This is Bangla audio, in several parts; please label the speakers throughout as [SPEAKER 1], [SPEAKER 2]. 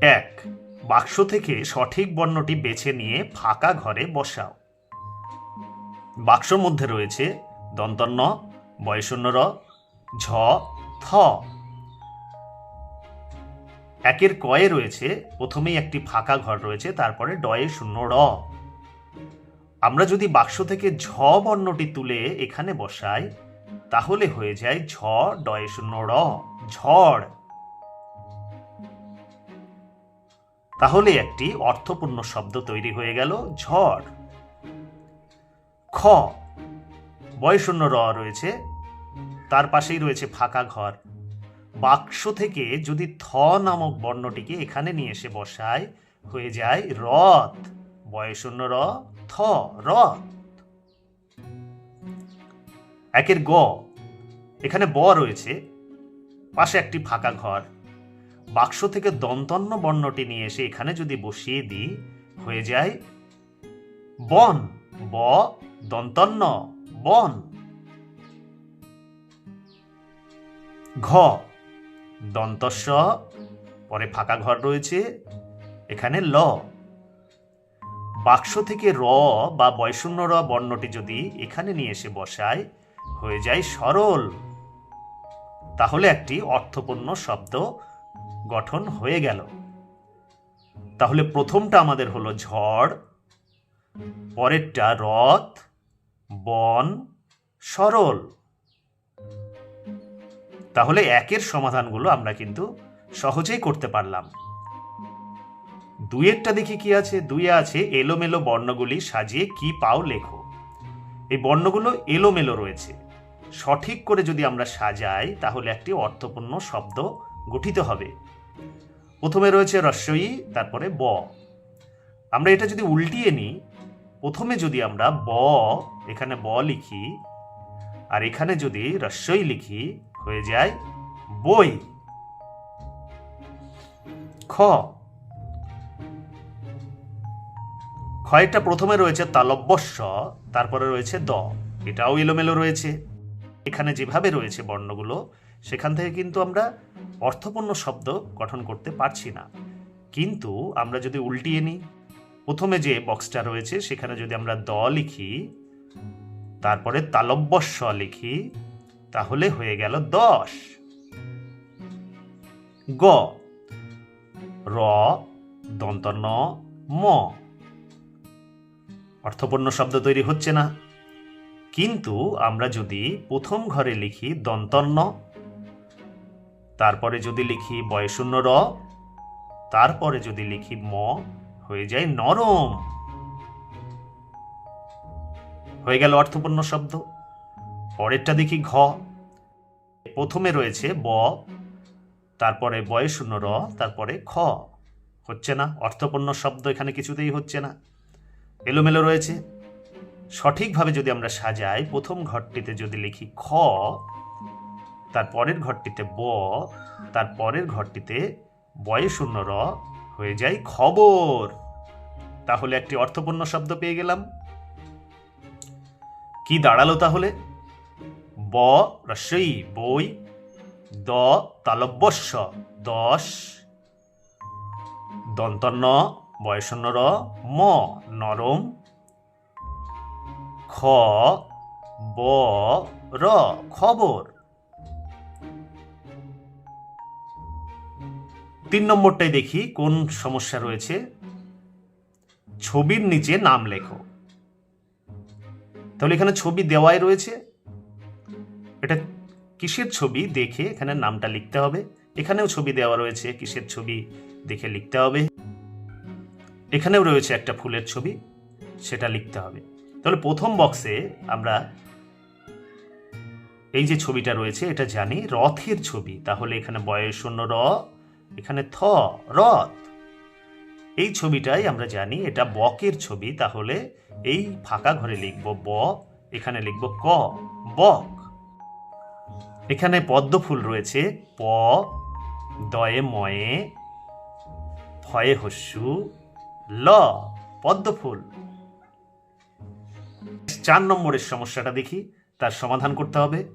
[SPEAKER 1] এক, বাক্স থেকে সঠিক বর্ণটি বেছে নিয়ে ফাঁকা ঘরে বসাও। বাক্সর মধ্যে রয়েছে দন্তন্য বয়শূন্য র, ঝ, থ। একের কয়ে রয়েছে, প্রথমেই একটি ফাঁকা ঘর রয়েছে, তারপরে ডয়ে শূন্য র। আমরা যদি বাক্স থেকে ঝ বর্ণটি তুলে এখানে বসাই, তাহলে হয়ে যায় ঝ, ডয়ে শূন্য র, ঝড়। তাহলে একটি অর্থপূর্ণ শব্দ তৈরি হয়ে গেল, ঝড়। খ। বয়শূন্য র রয়েছে, তার পাশেই রয়েছে ফাঁকা ঘর। বাক্স থেকে যদি থ নামক বর্ণটিকে এখানে নিয়ে এসে বসায়, হয়ে যায় রথ। বয়শূন্য র, থ, রথ। একের গ। এখানে ব রয়েছে, পাশে একটি ফাঁকা ঘর। বাক্স থেকে দন্তন্য বর্ণটি নিয়ে এসে এখানে যদি বসিয়ে দিই, হয়ে যায়, বন, ব দন্তন্য বন। ঘ, দন্তস্ব, পরে ফাঁকা ঘর রয়েছে, এখানে ল। বাক্স থেকে র বা বয়শূন্য র বর্ণটি যদি এখানে নিয়ে এসে বসায় হয়ে যায় সরল। তাহলে একটি অর্থপূর্ণ শব্দ গঠন হয়ে গেল। তাহলে প্রথমটা আমাদের হলো ঝড়, পরেরটা রথ, বন, সরল। তাহলে একের সমাধানগুলো আমরা কিন্তু সহজেই করতে পারলাম। দুইয়েরটা দেখি কি আছে? দুইয়ে আছে এলোমেলো বর্ণগুলি সাজিয়ে কি পাও লেখো। এই বর্ণগুলো এলোমেলো রয়েছে। সঠিক করে যদি আমরা সাজাই, তাহলে একটি অর্থপূর্ণ শব্দ গঠিত হবে। প্রথমে রয়েছে রস্যই, তারপরে ব। আমরা এটা যদি উল্টিয়ে নিই, প্রথমে যদি আমরা ব, এখানে ব লিখি, আর এখানে যদি রস্যই লিখি, হয়ে যায় বই। খ। ক্ষয়টা প্রথমে রয়েছে তালব্যস্য, তারপরে রয়েছে দ। এটাও এলোমেলো রয়েছে। এখানে যেভাবে রয়েছে বর্ণগুলো সেখান থেকে কিন্তু আমরা অর্থপূর্ণ শব্দ গঠন করতে পারছি না। কিন্তু আমরা যদি উল্টিয়ে নিই, প্রথমে যে বক্সটা রয়েছে সেখানে যদি আমরা দ লিখি, তারপরে তালব্যস্য লিখি, তাহলে হয়ে গেল দশ। গ, র দন্তন্য ম। অর্থপূর্ণ শব্দ তৈরি হচ্ছে না। কিন্তু আমরা যদি প্রথম ঘরে লিখি দন্তন্য তারপরে যদি লিখি বয়শূন্য র, তারপরে যদি লিখি ম, হয়ে যায় নরম। হয়ে গেল অর্থপূর্ণ শব্দ। পরেরটা দেখি ঘ। প্রথমে রয়েছে ব, তারপরে বয়শূন্য র, তারপরে খ। হচ্ছে না, অর্থপূর্ণ শব্দ এখানে কিছুতেই হচ্ছে না। এলোমেলো রয়েছে। সঠিকভাবে যদি আমরা সাজাই, প্রথম ঘরটিতে যদি লিখি খ তার পরের ঘরটিতে ব, তার পরের ঘরটিতে বয়ে শূন্য র হয়ে যায় খবর। তাহলে একটি অর্থপূর্ণ শব্দ পেয়ে গেলাম। কি দাঁড়াল তাহলে? ব, রস্যই, বই, দ, তালব্যস্য, দশ দন্তন্য বয়সন্ন র, ম, নরম, খ, ব, র, খবর। তিন নম্বরটাই দেখি, কোন সমস্যা রয়েছে। ছবির নিচে নাম লেখো। তাহলে এখানে ছবি দেওয়াই রয়েছে। এটা কিসের ছবি দেখে এখানে নামটা লিখতে হবে। এখানেও ছবি দেওয়া রয়েছে, কিসের ছবি দেখে লিখতে হবে। এখানেও রয়েছে একটা ফুলের ছবি, সেটা লিখতে হবে। তাহলে প্রথম বক্সে আমরা এই যে ছবিটা রয়েছে, এটা জানি, রথের ছবি। তাহলে এখানে বয়স শূন্য র এখানে থ, রথ। এই ছবিটাই আমরা জানি, এটা বকের ছবি, তাহলে এই ফাঁকা ঘরে লিখব ব, এখানে লিখব ক, বক। এখানে পদ্ম ফুল রয়েছে, প, দয়ে ময়ে, ফয়ে হস্যু, ল, পদ্ম ফুল। চার নম্বরের সমস্যাটা দেখি, তার সমাধান করতে হবে।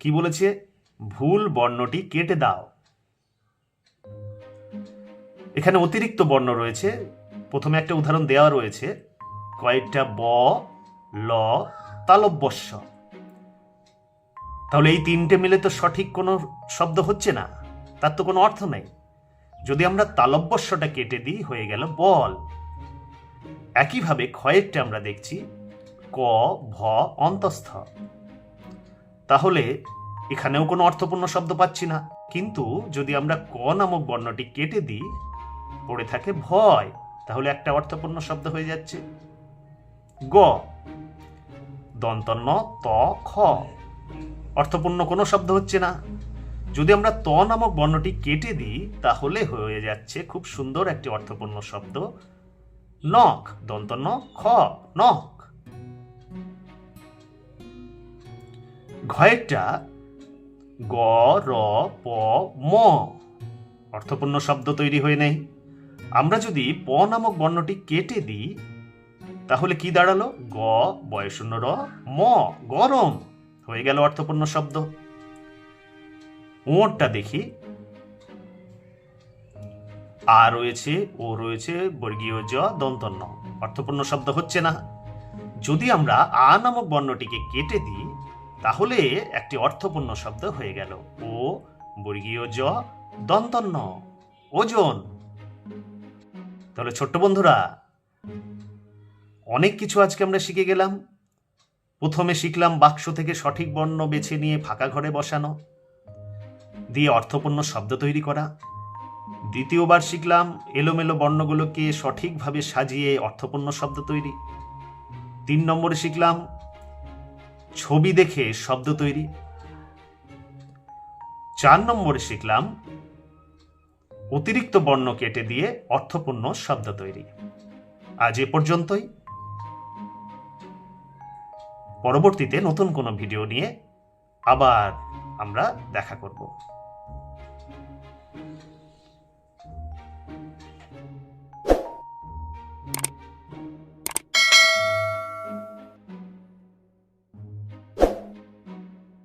[SPEAKER 1] কি বলেছে? ভুল বর্ণটি কেটে দাও। এখানে অতিরিক্ত বর্ণ রয়েছে। প্রথমে একটা উদাহরণ দেওয়া রয়েছে। কয়েকটা ব, ল, তালব্যস্য। তাহলে এই তিনটে মিলে তো সঠিক কোনো শব্দ হচ্ছে না। তার তো কোনো অর্থ নেই। যদি আমরা তালব্যস্যটা কেটে দিই, হয়ে গেল বল। একইভাবে ক্ষয়েরটা আমরা দেখছি। ক, ভ, অন্তস্থ। তাহলে এখানেও কোনো অর্থপূর্ণ শব্দ পাচ্ছি না। কিন্তু যদি আমরা ক নামক বর্ণটি কেটে দিই পড়ে থাকে ভয়। তাহলে একটা অর্থপূর্ণ শব্দ হয়ে যাচ্ছে। গ। দন্তন্য ত খ। অর্থপূর্ণ কোনো শব্দ হচ্ছে না। যদি আমরা ত নামক বর্ণটি কেটে দিই, তাহলে হয়ে যাচ্ছে খুব সুন্দর একটি অর্থপূর্ণ শব্দ। নখ। দন্তন্য খ। নখ। ঘয়েরটা গ, র, প, ম। অর্থপূর্ণ শব্দ তৈরি হয়ে নেই। আমরা যদি প নামক বর্ণটি কেটে দিই, তাহলে কি দাঁড়াল? গ বয়শূন্য র, ম, গরম। হয়ে গেল অর্থপূর্ণ শব্দ। ওরটা দেখি। আ রয়েছে, ও রয়েছে, বর্গীয় জ, দন্তন্য। অর্থপূর্ণ শব্দ হচ্ছে না। যদি আমরা আ নামক বর্ণটিকে কেটে দিই, তাহলে একটি অর্থপূর্ণ শব্দ হয়ে গেল। ও, বর্গীয় জ, দন্তন্য। ওজন। তাহলে ছোট্ট বন্ধুরা, অনেক কিছু আজকে আমরা শিখে গেলাম। প্রথমে শিখলাম বাক্স থেকে সঠিক বর্ণ বেছে নিয়ে ফাঁকা ঘরে বসানো, দিয়ে অর্থপূর্ণ শব্দ তৈরি করা। দ্বিতীয়বার শিখলাম এলোমেলো বর্ণগুলোকে সঠিকভাবে সাজিয়ে অর্থপূর্ণ শব্দ তৈরি। তিন নম্বরে শিখলাম ছবি দেখে শব্দ তৈরি। চার নম্বরে শিখলাম অতিরিক্ত বর্ণ কেটে দিয়ে অর্থপূর্ণ শব্দ তৈরি। আজ এ পর্যন্তই। পরবর্তীতে নতুন কোনো ভিডিও নিয়ে আবার আমরা দেখা করব।